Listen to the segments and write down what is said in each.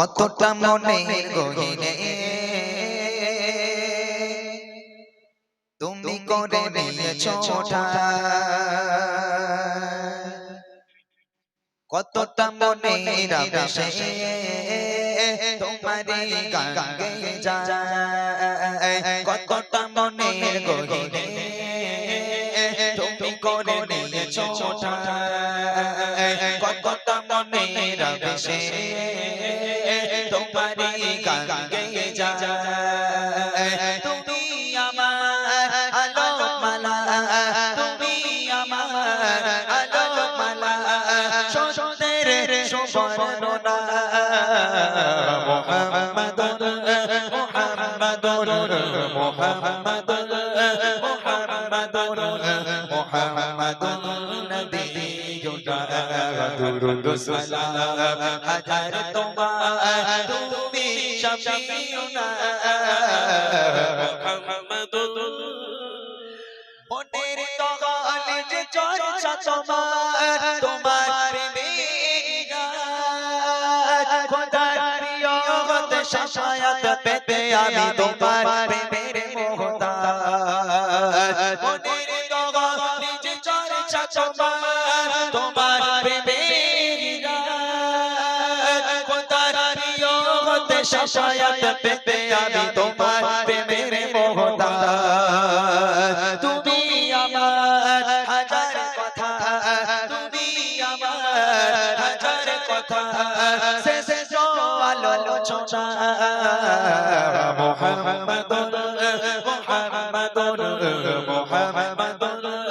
কতটা মনের গহিনে। তুমি করে নিয়েছ কতটা মনের আবেশে তোমারই গান গেয়ে যায়। কতটা মনের গহিনে। তুমি করে নিয়েছ কতটা মনের আবেশে। তোমারই গঙ্গে যা তুমি আমার আলো মালা তুমি আমার আলো মালা সন্দের সুবর্ণনা। মোহাম্মদ মোহাম্মদ মুহাম্মাদুর। দুরুদ সালাম হাজার তোমার তুমি শাফিউনা মুহাম্মাদুর মনের তগলে যে আমি তোমার হতে শাসায়াত পেতে আমি তোমার প্রেমের মোহতাজ। তুমি আমার হাজার কথা, তুমি আমার হাজার কথা। শেষে আলোচনা মোহাম্মদুর মোহাম্মদুর মোহাম্মদুর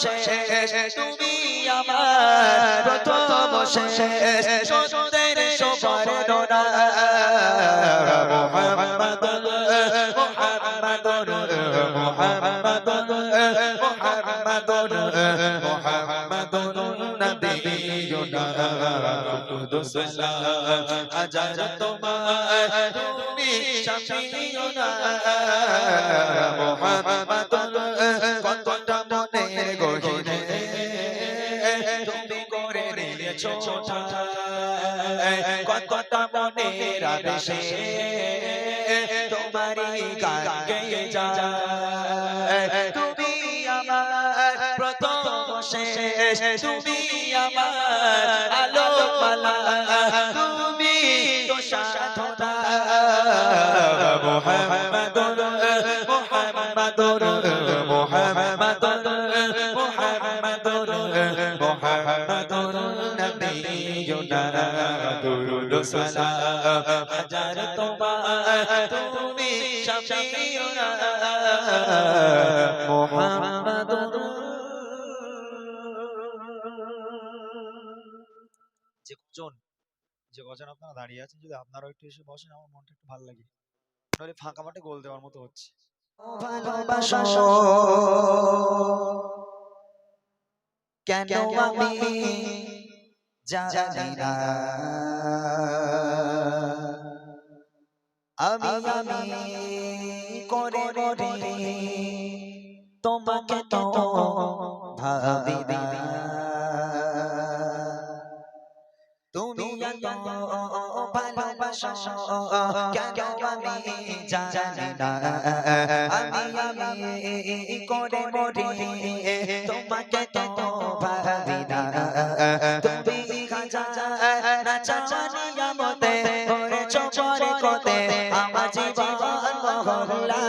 শেষ তুমি আমার প্রথম শেষ সত্যের সবার ডোনা মুহাম্মাদুর মুহাম্মাদুর মুহাম্মাদুর মুহাম্মাদুর মুহাম্মাদুর নবিয়ুনা কুদুস সালাম হাজার তোমার তুমি শাফিউনা মুহাম্মাদুর নিয়েছো কতটা মনের আবেশে তোমারই গান গেয়ে যায় তুমি আমার প্রথম শেষ তুমি আমার আলো মালা তুমি তো সাধনা। মুহাম্মাদুর মুহাম্মাদুর সালাম হাজার তোমার তুমি শাফিউনা মুহাম্মাদুর যে কজন যে কজন আপনারা দাঁড়িয়ে আছেন যদি আপনারাও একটু এসে বসেন আমার মনটা একটু ভালো লাগে। নইলে ফাঁকা মাঠে গোল দেওয়ার মতো হচ্ছে। কেন আমি জানি না। আমি আমি করে করে তোমাকে তো ভাবি না। তুমি ভালোবাসো কেন আমি জানি না। আমি আমি করে করে তোমাকে তো ভাবি না। তুমি হাজার চাচানিয়া ওরে চোপরে কোতে আমার জীবন মহল্লা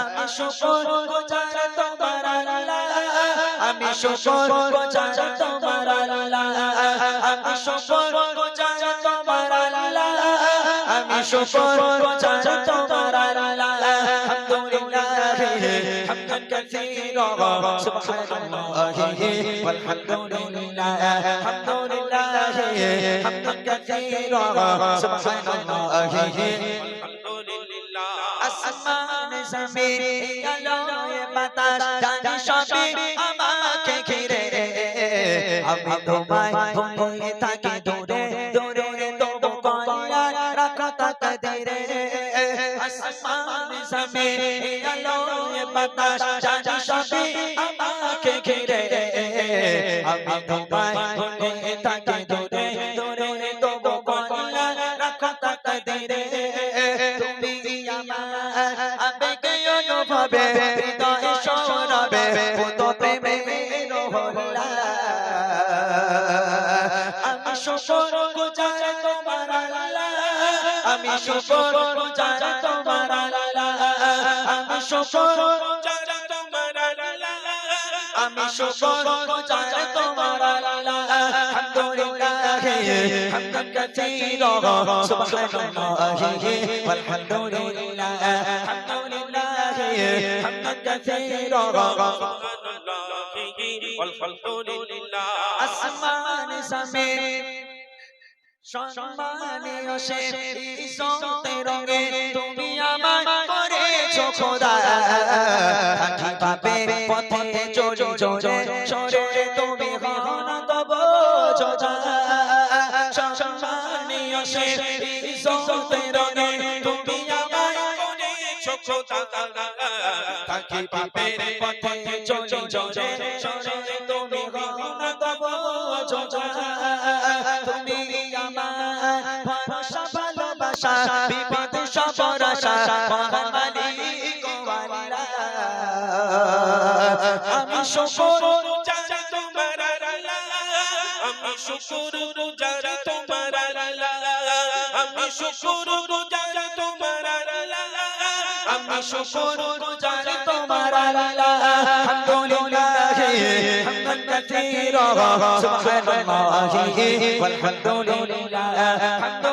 আমি শুকর গুজার তোমার আল্লাহ আমি শুকর গুজার তোমার আল্লাহ আমি শুকর গুজার তোমার আল্লাহ আমি শুকর গুজার তোমার হামদান কাসীরা সুবহানাল্লাহি والحمدلله الحمد لله حمدا كثيرا سبحان الله আসমান জমিন আলোয় বাতাস জানি সবই আমাকে ঘিরে আমি তোমায় ভুলে থাকি দূরে দূরে তবু কল্যাণ রাখো তাকদিরে আসমান জমিন আলোয় বাতাস, জানি সবই আমাকে ঘিরে। আমি তোমায় ভুলে থাকি দূরে দূরে তবু কল্যাণ রাখো তাকদিরে তুমি আমার আবেগে অনুভবে। শুকর গুজার তোমার আল্লাহ আমি শুকর গুজার তোমার আল্লাহ আমি শুকর গুজার তোমার আল্লাহ আলহামদুলিল্লাহ হামদান কাসীরা সুবহানাল্লাহি والحمدلله الحمدلله حمدا كثيرا আসমান জমিন সম্মানীয় সে ইজ্জতে রঙে তুমি আমার করেছ খোদা। থাকি পাবে পথে চলে চলে চলে তুমি হন তব যোজা সম্মানীয় সে ইজ্জতে রঙে তুমি আমার করেছ খোদা। থাকি পাবে পথে চলে চলে চলে তুমি হন তব তুমি আমার ভরসা ভালোবাসা বিপদ সবর আশা মহান মালিক ওয়ালা আমি শুকর গুজার তোমার আল্লাহ আমি শুকর গুজার তোমার আল্লাহ আমি শুকর গুজার তোমার আল্লাহ আমি শুকর গুজার তোমার আল্লাহ আলহামদুলিল্লাহ হামদান কাসীরা সুবহানাল্লাহি والحمدلله الحمدلله